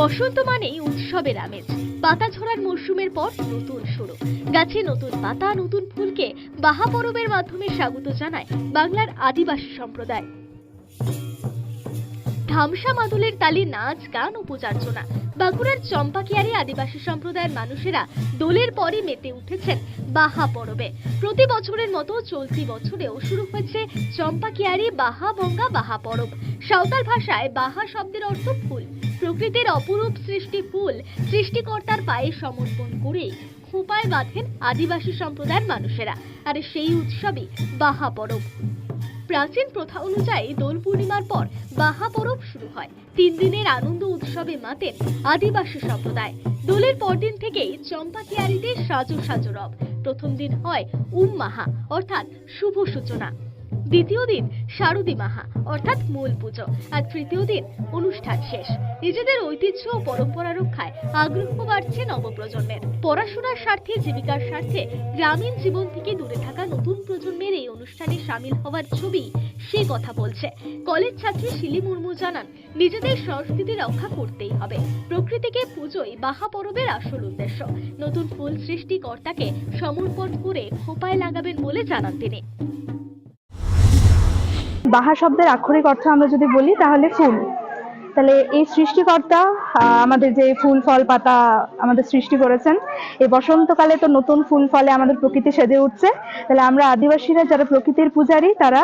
বসন্ত মানেই উৎসবের আমেজ। পাতা ঝরার মরশুমের পর নতুন শুরু। গাছে নতুন পাতা, নতুন ফুলকে বাহা পরবের মাধ্যমে স্বাগত জানায় বাংলার আদিবাসী সম্প্রদায়। ধামসা মাদুলের তালে নাচ, গান ও পূজার্চনা বাঁকুড়ার চম্পাকিয়ারি আদিবাসী সম্প্রদায়ের মানুষেরা দোলের পরই মেতে উঠেছেন বাহা পরবে। প্রতি বছরের মতো চলতি বছরেও শুরু হয়েছে চম্পাকিয়ারি বাহা বঙ্গা বাহা পরব। সাঁওতাল ভাষায় বাহা শব্দের অর্থ ফুল। প্রকৃতির অপরূপ সৃষ্টি ফুল সৃষ্টিকর্তার পায়ে সমর্পণ করেই খোঁপায় বাঁধেন আদিবাসী সম্প্রদায়ের মানুষেরা। আর সেই উৎসবই বাহা পরব। প্রাচীন প্রথা অনুযায়ী দোল পূর্ণিমার পর বাহা পরব শুরু হয়। তিন দিনের আনন্দ উৎসবে মাতেন আদিবাসী সম্প্রদায়। দোলের পরদিন থেকেই চম্পাকিয়ারিতে সাজো সাজো রব। প্রথম দিন হয় উম মাহা অর্থাৎ শুভ সূচনা। দ্বিতীয় দিন শারদী মাহা, অর্থাৎ মূল পুজো, আর তৃতীয় দিন অনুষ্ঠান শেষ। নিজেদের ঐতিহ্য ও পরম্পরা রক্ষায় আগ্রহ বাড়ছে নবপ্রজন্মের। পড়াশোনার স্বার্থে, জীবিকার স্বার্থে গ্রামীণ জীবন থেকে দূরে থাকা নতুন প্রজন্মের এই অনুষ্ঠানে সামিল হওয়ার ছবি সে কথা বলছে। কলেজ ছাত্রী শিলি মুর্মু জানান, নিজেদের সংস্কৃতি রক্ষা করতেই হবে। প্রকৃতিকে পুজোই বাহা পরবের আসল উদ্দেশ্য। নতুন ফুল সৃষ্টিকর্তাকে সমর্পণ করে খোপায় লাগাবেন বলে জানান তিনি। বাহা শব্দের আক্ষরিক অর্থ আমরা যদি বলি তাহলে ফুল। তাহলে এই সৃষ্টিকর্তা আমাদের যে ফুল ফল পাতা আমাদের সৃষ্টি করেছেন, এই বসন্তকালে তো নতুন ফুল ফলে আমাদের প্রকৃতি সেজে উঠছে। তাহলে আমরা আদিবাসীরা যারা প্রকৃতির পূজারী, তারা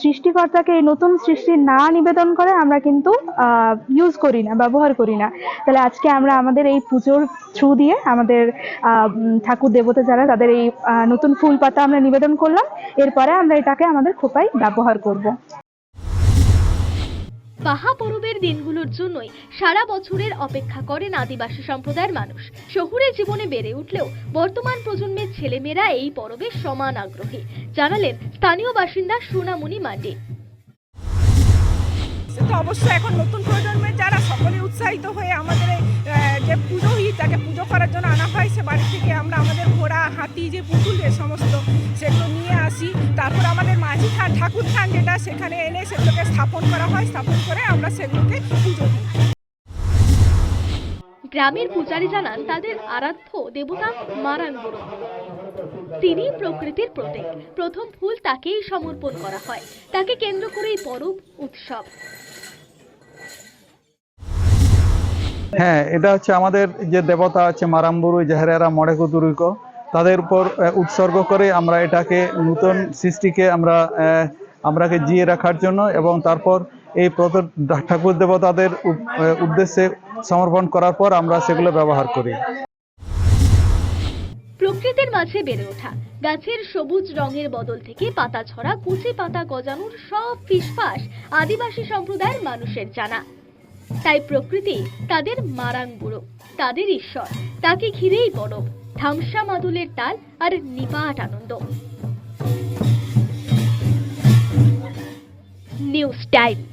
সৃষ্টিকর্তাকে এই নতুন সৃষ্টি না নিবেদন করে আমরা কিন্তু ইউজ করি না, ব্যবহার করি না। তাহলে আজকে আমরা আমাদের এই পুজোর থ্রু দিয়ে আমাদের ঠাকুর দেবতা যারা, তাদের এই নতুন ফুল পাতা আমরা নিবেদন করলাম। এরপরে আমরা এটাকে আমাদের খোপায় ব্যবহার করব। বাহা পরবের দিনগুলোর জন্যই সারা বছরের অপেক্ষা করেন আদিবাসী সম্প্রদায়ের মানুষ। শহুরে জীবনে বেড়ে উঠলেও বর্তমান প্রজন্মের ছেলেমেয়েরা এই পরবে সমান আগ্রহী। জানালেন স্থানীয় বাসিন্দা সোনামণি তো অবশ্যই এখন নতুন প্রজন্মের যারা সকলে উৎসাহিত হয়ে আমাদের যে পুজোহিত যাকে পুজো করার জন্য আনা হয়, সে বাড়ি থেকে আমরা আমাদের ঘোড়া, হাতি, যে পুতুল যে সমস্ত খান যেটা সেখানে এনে সেগুলোকে স্থাপন করা হয়। স্থাপন করে আমরা সেগুলোকে পুজো দিই। গ্রামের পূজারী জানান তাদের আরাধ্য দেবতা মারান গুরু। তিনি প্রকৃতির প্রতীক। প্রথম ফুল তাকেই সমর্পণ করা হয়। তাকে কেন্দ্র করেই পরব উৎসব। হ্যাঁ এটা হচ্ছে আমাদের যে দেবতা আছে মারাম্বুরু জাহেরেরা মডেকুতুরিক তাদের উপর উৎসর্গ করে আমরা এটাকে নতুন সৃষ্টিকে আমরা আহ, আমরাকে জিয়ে রাখার জন্য এবং তারপর এই প্রত ঠাকুর দেবতাদের উদ্দেশ্যে সমর্পণ করার পর আমরা সেগুলো ব্যবহার করি। প্রকৃতির মাঝে বেড়ে ওঠা, গাছের সবুজ রঙের বদল থেকে পাতা ছড়া, কুচি পাতা গজানোর সব ফিসফাস আদিবাসী সম্প্রদায়ের মানুষের জানা। তাই প্রকৃতি তাদের মারাং বুড়ো, তাদের ঈশ্বর, তাকে ঘিরেই পরব ধামসা মাদুলের তাল আর নিপাট আনন্দ। style.